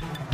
you.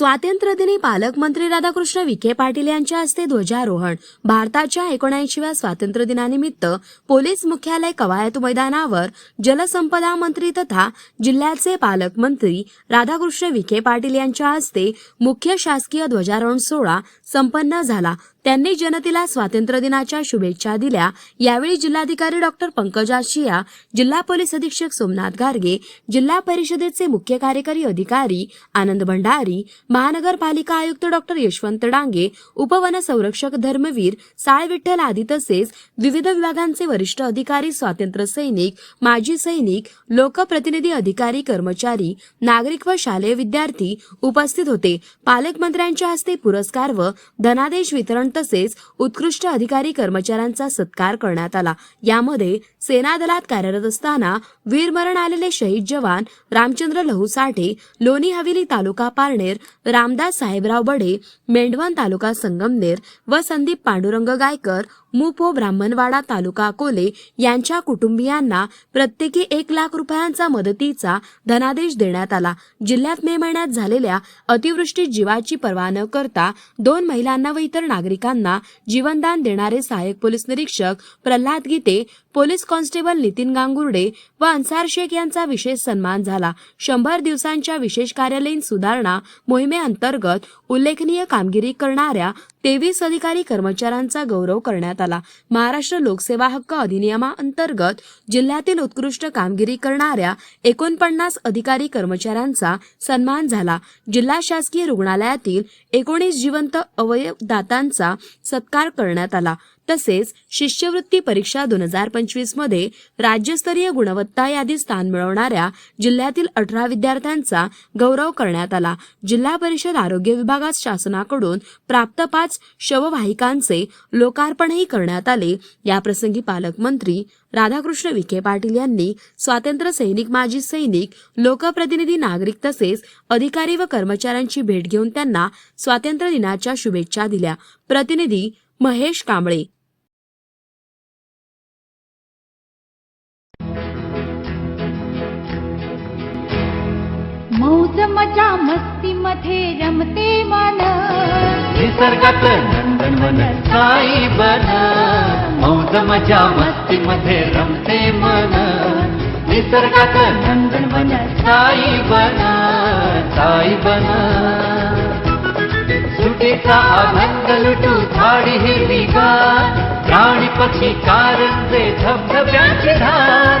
स्वातंत्र्यदिनी पालकमंत्री राधाकृष्ण विखे पाटील यांच्या हस्ते ध्वजारोहण. भारताच्या एकोणऐंशीव्या स्वातंत्र्य दिनानिमित्त पोलीस मुख्यालय कवायत मैदानावर जलसंपदा मंत्री तथा जिल्ह्याचे पालकमंत्री राधाकृष्ण विखे पाटील यांच्या हस्ते मुख्य शासकीय ध्वजारोहण सोहळा संपन्न झाला. त्यांनी जनतेला स्वातंत्र्य दिनाच्या शुभेच्छा दिल्या. यावेळी जिल्हाधिकारी डॉक्टर पंकजा शिया जिल्हा पोलीस अधीक्षक सोमनाथ गार्गे जिल्हा परिषदेचे मुख्य कार्यकारी अधिकारी आनंद भंडारी महानगरपालिका आयुक्त डॉक्टर यशवंत डांगे उपवन संरक्षक धर्मवीर साळ विठ्ठल आदी तसेच विविध विभागांचे वरिष्ठ अधिकारी स्वातंत्र्य सैनिक माजी सैनिक लोकप्रतिनिधी अधिकारी कर्मचारी नागरिक व शालेय विद्यार्थी उपस्थित होते. पालकमंत्र्यांच्या हस्ते पुरस्कार व धनादेश वितरण तसेच उत्कृष्ट अधिकारी कर्मचाऱ्यांचा सत्कार करण्यात आला. यामध्ये सेना दलात कार्यरत असताना वीरमरण आलेले शहीद जवान रामचंद्र लहू साठे लोणी हवेली तालुका पारनेर रामदास साहेबराव बडे मेंढवण तालुका संगमनेर व संदीप पांडुरंग गायकर मुपो ब्राह्मणवाडा तालुका अकोले यांच्या कुटुंबियांना प्रत्येकी एक लाख रुपयांचा मदतीचा धनादेश देण्यात आला. जिल्ह्यात मे महिन्यात झालेल्या अतिवृष्टीत जीवाची पर्वा न करता दोन महिलांना व इतर नागरिकांना जीवनदान देणारे सहाय्यक पोलीस निरीक्षक प्रल्हाद गीते पोलीस कॉन्स्टेबल नितीन गांगुर्डे व अन्सार शेख यांचा विशेष सन्मान झाला. शंभर दिवसांच्या विशेष कार्यालयीन सुधारणा मोहिमेअंतर्गत उल्लेखनीय कामगिरी करणाऱ्या तेवीस अधिकारी कर्मचाऱ्यांचा गौरव करण्यात आला. महाराष्ट्र लोकसेवा हक्क अधिनियमाअंतर्गत जिल्ह्यातील उत्कृष्ट कामगिरी करणाऱ्या एकोणपन्नास अधिकारी कर्मचाऱ्यांचा सन्मान झाला. जिल्हा शासकीय रुग्णालयातील एकोणीस जिवंत अवयवदातांचा सत्कार करण्यात आला. तसेच शिष्यवृत्ती परीक्षा दोन हजार पंचवीसमध्ये राज्यस्तरीय गुणवत्ता यादीत स्थान मिळवणाऱ्या जिल्ह्यातील अठरा विद्यार्थ्यांचा गौरव करण्यात आला. जिल्हा परिषद आरोग्य विभागात शासनाकडून प्राप्त पाच शववाहिकांचे लोकार्पणही करण्यात आले. याप्रसंगी पालकमंत्री राधाकृष्ण विखे पाटील यांनी स्वातंत्र्य सैनिक माजी सैनिक लोकप्रतिनिधी नागरिक तसेच अधिकारी व कर्मचाऱ्यांची भेट घेऊन त्यांना स्वातंत्र्य दिनाच्या शुभेच्छा दिल्या. प्रतिनिधी महेश कांबळे मौज मजा मस्ती मध्ये रमते मन. निसर्गात नंदनवन साई बन? मौज मजा मस्ती मध्ये रमते मन. निसर्गात नंदनवन साई बन? साई बन? सुटीचा आनंद लुटू झाडी हिरवीगार प्राणी पक्षी कारंजे धबधब्याची धार.